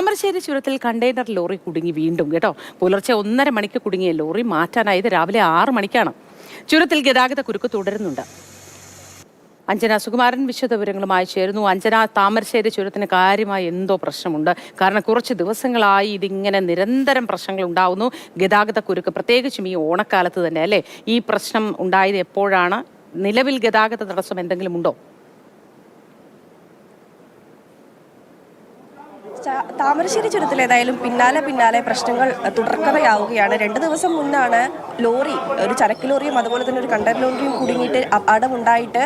താമരശ്ശേരി ചുരത്തിൽ container lorry കുടുങ്ങി വീണ്ടും കേട്ടോ. പുലർച്ചെ ഒന്നര മണിക്ക് കുടുങ്ങിയ ലോറി മാറ്റാനായത് രാവിലെ ആറ് മണിക്കാണ്. ചുരത്തിൽ ഗതാഗത കുരുക്ക് തുടരുന്നുണ്ട്. അഞ്ജന സുകുമാരൻ വിശദവിവരങ്ങളുമായി ചേരുന്നു. അഞ്ജന താമരശ്ശേരി ചുരത്തിന് കാര്യമായി എന്തോ പ്രശ്നമുണ്ട്? കാരണം കുറച്ച് ദിവസങ്ങളായി ഇതിങ്ങനെ നിരന്തരം പ്രശ്നങ്ങൾ ഉണ്ടാവുന്നു. ഗതാഗത കുരുക്ക് പ്രത്യേകിച്ചും ഈ ഓണക്കാലത്ത് തന്നെ അല്ലേ? ഈ പ്രശ്നം ഉണ്ടായത് എപ്പോഴാണ്? നിലവിൽ ഗതാഗത തടസ്സം എന്തെങ്കിലും ഉണ്ടോ? താമരശ്ശേരി ചുരത്തിൽ ഏതായാലും പിന്നാലെ പിന്നാലെ പ്രശ്നങ്ങൾ തുടർക്കഥയാവുകയാണ്. രണ്ട് ദിവസം മുന്നാണ് ലോറി ഒരു ചരക്ക് ലോറിയും അതുപോലെ തന്നെ ഒരു കണ്ടർ ലോറിയും കുടുങ്ങിയിട്ട് അടവുണ്ടായിട്ട്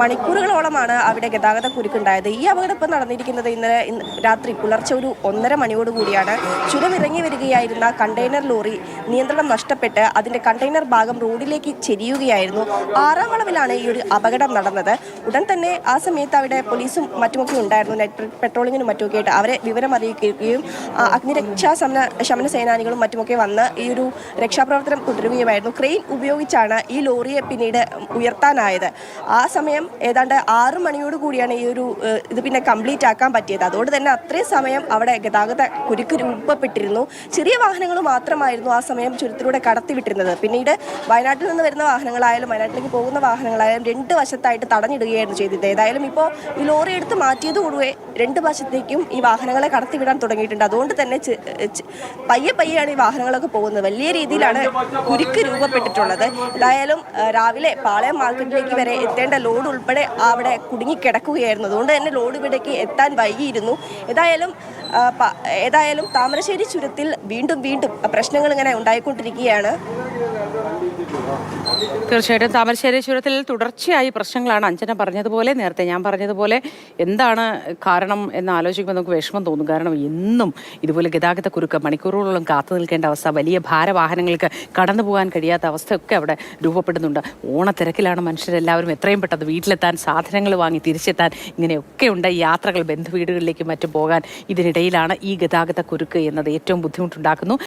മണിക്കൂറുകളോളമാണ് അവിടെ ഗതാഗത കുരുക്കുണ്ടായത്. ഈ അപകടം ഇപ്പം നടന്നിരിക്കുന്നത് ഇന്നലെ രാത്രി പുലർച്ചെ ഒരു ഒന്നര മണിയോട് കൂടിയാണ്. ചുരം ഇറങ്ങി വരികയായിരുന്ന കണ്ടെയ്നർ ലോറി നിയന്ത്രണം നഷ്ടപ്പെട്ട് അതിന്റെ കണ്ടെയ്നർ ഭാഗം റോഡിലേക്ക് ചെരിയുകയായിരുന്നു. ആറാം വളവിലാണ് ഈ ഒരു അപകടം നടന്നത്. ഉടൻ തന്നെ ആ സമയത്ത് അവിടെ പോലീസും മറ്റുമൊക്കെ ഉണ്ടായിരുന്നു. നൈറ്റ് പെട്രോളിങ്ങിനും മറ്റുമൊക്കെ ആയിട്ട് അവരെ വിവരം അറിയിക്കുകയും അഗ്നിരക്ഷാ ശമന ശമന സേനാനികളും മറ്റുമൊക്കെ വന്ന് ഈ ഒരു രക്ഷാപ്രവർത്തനം തുടരുകയുമായിരുന്നു ക്രെയിൻ ഉപയോഗിച്ചാണ് ഈ ലോറിയെ പിന്നീട് ഉയർത്താനായത്. ആ സമയം ഏതാണ്ട് ആറ് മണിയോട് കൂടിയാണ് ഈ ഒരു ഇത് പിന്നെ കംപ്ലീറ്റ് ആക്കാൻ പറ്റിയത്. അതുകൊണ്ട് തന്നെ അത്രയും സമയം അവിടെ ഗതാഗത കുരുക്ക് രൂപപ്പെട്ടിരുന്നു. ചെറിയ വാഹനങ്ങൾ മാത്രമായിരുന്നു ആ സമയം ചുരത്തിലൂടെ കടത്തിവിട്ടിരുന്നത്. പിന്നീട് വയനാട്ടിൽ നിന്ന് വരുന്ന വാഹനങ്ങളായാലും വയനാട്ടിലേക്ക് പോകുന്ന വാഹനങ്ങളായാലും രണ്ട് വശത്തായിട്ട് തടഞ്ഞിടുകയായിരുന്നു ചെയ്തത്. ഏതായാലും ഇപ്പോൾ ഈ ലോറി എടുത്ത് മാറ്റിയതോടുകൂടി രണ്ട് വശത്തേക്കും ഈ വാഹനങ്ങളെ കടത്തിവിടാൻ തുടങ്ങിയിട്ടുണ്ട്. അതുകൊണ്ട് തന്നെ പയ്യെ പയ്യെയാണ് ഈ വാഹനങ്ങളൊക്കെ പോകുന്നത്. വലിയ രീതിയിലാണ് കുരുക്ക് രൂപപ്പെട്ടിട്ടുള്ളത്. എന്തായാലും രാവിലെ പാളയം മാർക്കറ്റിലേക്ക് വരെ എത്തേണ്ട ലോഡ് ഉൾപ്പെടെ അവിടെ കുടുങ്ങിക്കിടക്കുകയായിരുന്നു. അതുകൊണ്ട് തന്നെ ലോഡ് ഇവിടേക്ക് എത്താൻ വൈകിയിരുന്നു. ഏതായാലും ഏതായാലും താമരശ്ശേരി ചുരത്തിൽ വീണ്ടും വീണ്ടും പ്രശ്നങ്ങൾ ഇങ്ങനെ ഉണ്ടായിക്കൊണ്ടിരിക്കുകയാണ്. തീർച്ചയായിട്ടും താമരശ്ശേരി ചുരത്തിൽ തുടർച്ചയായി പ്രശ്നങ്ങളാണ് അഞ്ജന പറഞ്ഞതുപോലെ നേരത്തെ ഞാൻ പറഞ്ഞതുപോലെ എന്താണ് കാരണം എന്ന് ആലോചിക്കുമ്പോൾ നമുക്ക് വിഷമം തോന്നും. കാരണം എന്നും ഇതുപോലെ ഗതാഗത കുരുക്ക് മണിക്കൂറുകളോളം കാത്തു നിൽക്കേണ്ട അവസ്ഥ വലിയ ഭാരവാഹനങ്ങൾക്ക് കടന്നു പോകാൻ കഴിയാത്ത അവസ്ഥയൊക്കെ അവിടെ രൂപപ്പെടുന്നുണ്ട്. ഓണത്തിരക്കിലാണ് മനുഷ്യരെല്ലാവരും എത്രയും പെട്ടെന്ന് വീട്ടിലെത്താൻ സാധനങ്ങൾ വാങ്ങി തിരിച്ചെത്താൻ ഇങ്ങനെയൊക്കെയുണ്ട് യാത്രകൾ ബന്ധുവീടുകളിലേക്കും മറ്റും പോകാൻ ഇതിനിടയിലാണ് ഈ ഗതാഗത കുരുക്ക് എന്നത് ഏറ്റവും ബുദ്ധിമുട്ടുണ്ടാക്കുന്നു.